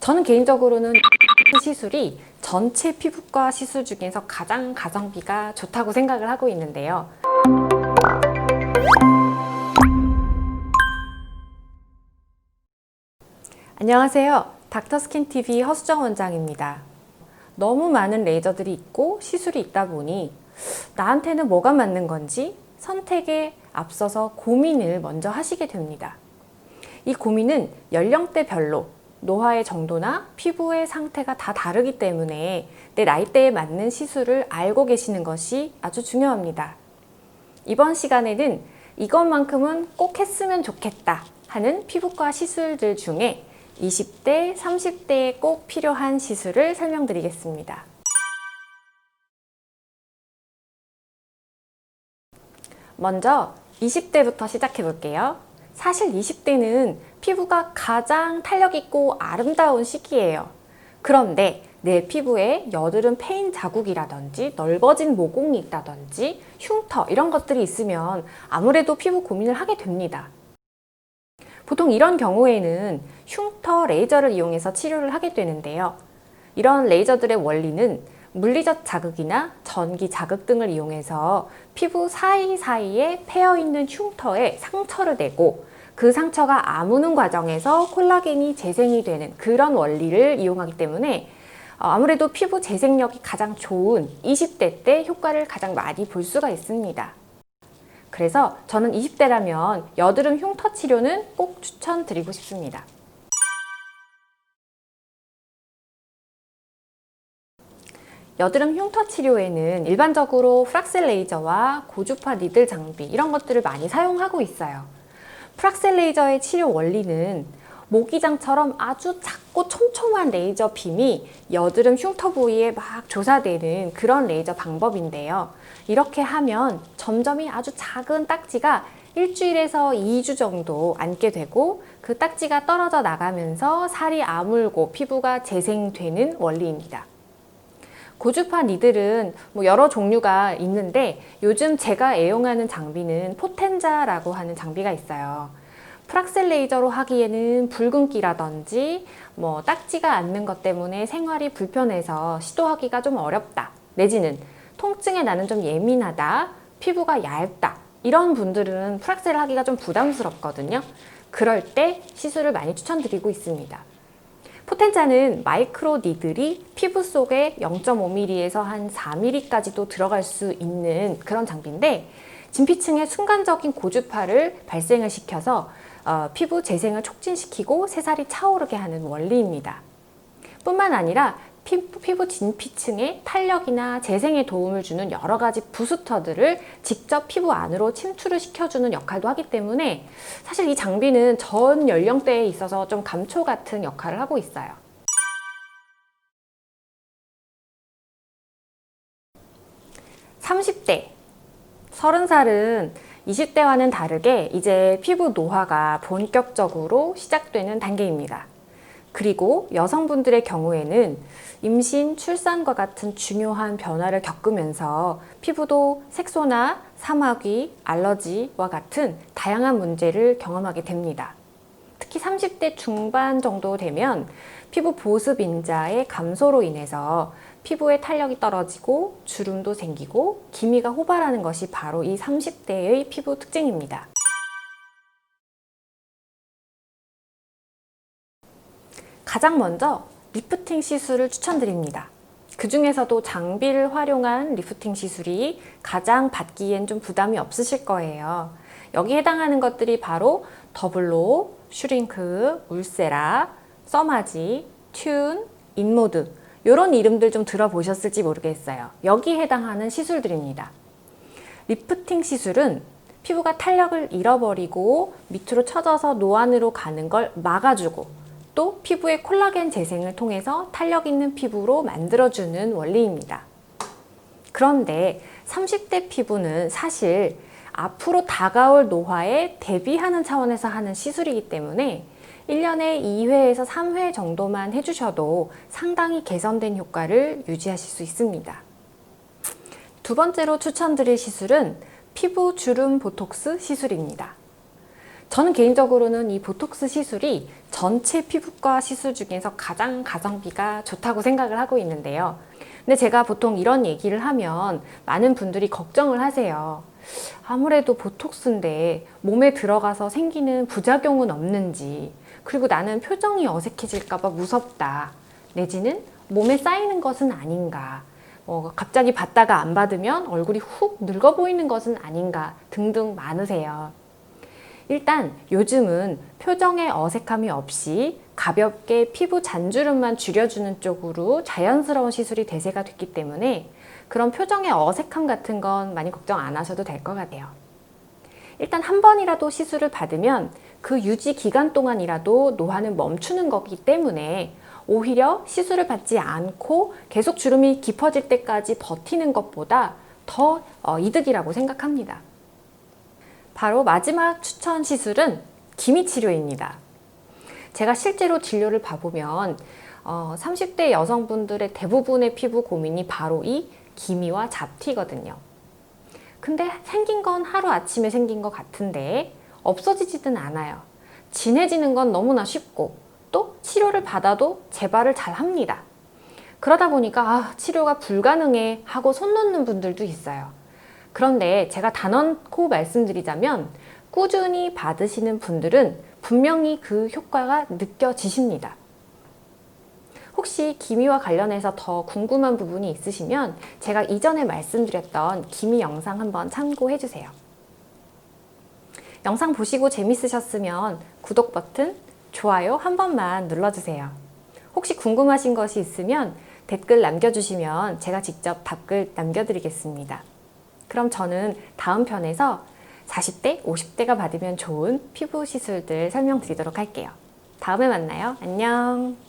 저는 개인적으로는 시술이 전체 피부과 시술 중에서 가장 가성비가 좋다고 생각을 하고 있는데요. 안녕하세요. 닥터스킨TV 허수정 원장입니다. 너무 많은 레이저들이 있고 시술이 있다 보니 나한테는 뭐가 맞는 건지 선택에 앞서서 고민을 먼저 하시게 됩니다. 이 고민은 연령대별로 노화의 정도나 피부의 상태가 다 다르기 때문에 내 나이대에 맞는 시술을 알고 계시는 것이 아주 중요합니다. 이번 시간에는 이것만큼은 꼭 했으면 좋겠다 하는 피부과 시술들 중에 20대, 30대에 꼭 필요한 시술을 설명드리겠습니다. 먼저 20대부터 시작해 볼게요. 사실 20대는 피부가 가장 탄력 있고 아름다운 시기예요. 그런데 내 피부에 여드름 페인 자국이라든지 넓어진 모공이 있다든지 흉터 이런 것들이 있으면 아무래도 피부 고민을 하게 됩니다. 보통 이런 경우에는 흉터 레이저를 이용해서 치료를 하게 되는데요. 이런 레이저들의 원리는 물리적 자극이나 전기 자극 등을 이용해서 피부 사이사이에 패여 있는 흉터에 상처를 내고 그 상처가 아무는 과정에서 콜라겐이 재생이 되는 그런 원리를 이용하기 때문에 어, 아무래도 피부 재생력이 가장 좋은 20대 때 효과를 가장 많이 볼 수가 있습니다. 그래서 저는 20대라면 여드름 흉터 치료는 꼭 추천드리고 싶습니다. 여드름 흉터 치료에는 일반적으로 프락셀 레이저와 고주파 니들 장비 이런 것들을 많이 사용하고 있어요. 프락셀 레이저의 치료 원리는 모기장처럼 아주 작고 촘촘한 레이저 빔이 여드름 흉터 부위에 막 조사되는 그런 레이저 방법인데요. 이렇게 하면 점점이 아주 작은 딱지가 일주일에서 2주 정도 앉게 되고 그 딱지가 떨어져 나가면서 살이 아물고 피부가 재생되는 원리입니다. 고주파 니들은 뭐 여러 종류가 있는데 요즘 제가 애용하는 장비는 포텐자라고 하는 장비가 있어요. 프락셀 레이저로 하기에는 붉은기라든지 뭐 딱지가 않는 것 때문에 생활이 불편해서 시도하기가 좀 어렵다. 내지는 통증에 나는 좀 예민하다. 피부가 얇다. 이런 분들은 프락셀 하기가 좀 부담스럽거든요. 그럴 때 시술을 많이 추천드리고 있습니다. 포텐자는 마이크로 니들이 피부 속에 0.5mm에서 한 4mm까지도 들어갈 수 있는 그런 장비인데 진피층에 순간적인 고주파를 발생을 시켜서 어, 피부 재생을 촉진시키고 새살이 차오르게 하는 원리입니다. 뿐만 아니라 피부, 진피층에 탄력이나 재생에 도움을 주는 여러 가지 부스터들을 직접 피부 안으로 침투를 시켜주는 역할도 하기 때문에 사실 이 장비는 전 연령대에 있어서 좀 감초 같은 역할을 하고 있어요. (30대) 30살은 20대와는 다르게 이제 피부 노화가 본격적으로 시작되는 단계입니다. 그리고 여성분들의 경우에는 임신, 출산과 같은 중요한 변화를 겪으면서 피부도 색소나 사마귀, 알러지와 같은 다양한 문제를 경험하게 됩니다. 특히 30대 중반 정도 되면 피부 보습 인자의 감소로 인해서 피부의 탄력이 떨어지고 주름도 생기고 기미가 호발하는 것이 바로 이 30대의 피부 특징입니다. 가장 먼저 리프팅 시술을 추천드립니다. 그 중에서도 장비를 활용한 리프팅 시술이 가장 받기엔 좀 부담이 없으실 거예요. 여기 해당하는 것들이 바로 더블로, 슈링크, 울세라, 써마지, 튠, 인모드 이런 이름들 좀 들어보셨을지 모르겠어요. 여기 해당하는 시술들입니다. 리프팅 시술은 피부가 탄력을 잃어버리고 밑으로 처져서 노안으로 가는 걸 막아주고 또 피부의 콜라겐 재생을 통해서 탄력 있는 피부로 만들어주는 원리입니다. 그런데 30대 피부는 사실 앞으로 다가올 노화에 대비하는 차원에서 하는 시술이기 때문에 1년에 2회에서 3회 정도만 해주셔도 상당히 개선된 효과를 유지하실 수 있습니다. 두 번째로 추천드릴 시술은 피부 주름 보톡스 시술입니다. 저는 개인적으로는 이 보톡스 시술이 전체 피부과 시술 중에서 가장 가성비가 좋다고 생각을 하고 있는데요. 근데 제가 보통 이런 얘기를 하면 많은 분들이 걱정을 하세요. 아무래도 보톡스인데 몸에 들어가서 생기는 부작용은 없는지, 그리고 나는 표정이 어색해질까봐 무섭다. 내지는 몸에 쌓이는 것은 아닌가. 뭐 갑자기 받다가 안 받으면 얼굴이 훅 늙어 보이는 것은 아닌가 등등 많으세요. 일단 요즘은 표정에 어색함이 없이 가볍게 피부 잔주름만 줄여주는 쪽으로 자연스러운 시술이 대세가 됐기 때문에 그런 표정의 어색함 같은 건 많이 걱정 안 하셔도 될 것 같아요. 일단 한 번이라도 시술을 받으면 그 유지 기간 동안이라도 노화는 멈추는 거기 때문에 오히려 시술을 받지 않고 계속 주름이 깊어질 때까지 버티는 것보다 더 어, 이득이라고 생각합니다. 바로 마지막 추천 시술은 기미 치료입니다. 제가 실제로 진료를 봐보면 어, 30대 여성분들의 대부분의 피부 고민이 바로 이 기미와 잡티거든요. 근데 생긴 건 하루아침에 생긴 것 같은데 없어지지는 않아요. 진해지는 건 너무나 쉽고 또 치료를 받아도 재발을 잘 합니다. 그러다 보니까 아, 치료가 불가능해 하고 손 놓는 분들도 있어요. 그런데 제가 단언코 말씀드리자면 꾸준히 받으시는 분들은 분명히 그 효과가 느껴지십니다. 혹시 기미와 관련해서 더 궁금한 부분이 있으시면 제가 이전에 말씀드렸던 기미 영상 한번 참고해 주세요. 영상 보시고 재밌으셨으면 구독 버튼, 좋아요 한 번만 눌러주세요. 혹시 궁금하신 것이 있으면 댓글 남겨주시면 제가 직접 답글 남겨드리겠습니다. 그럼 저는 다음 편에서 40대, 50대가 받으면 좋은 피부 시술들 설명드리도록 할게요. 다음에 만나요. 안녕.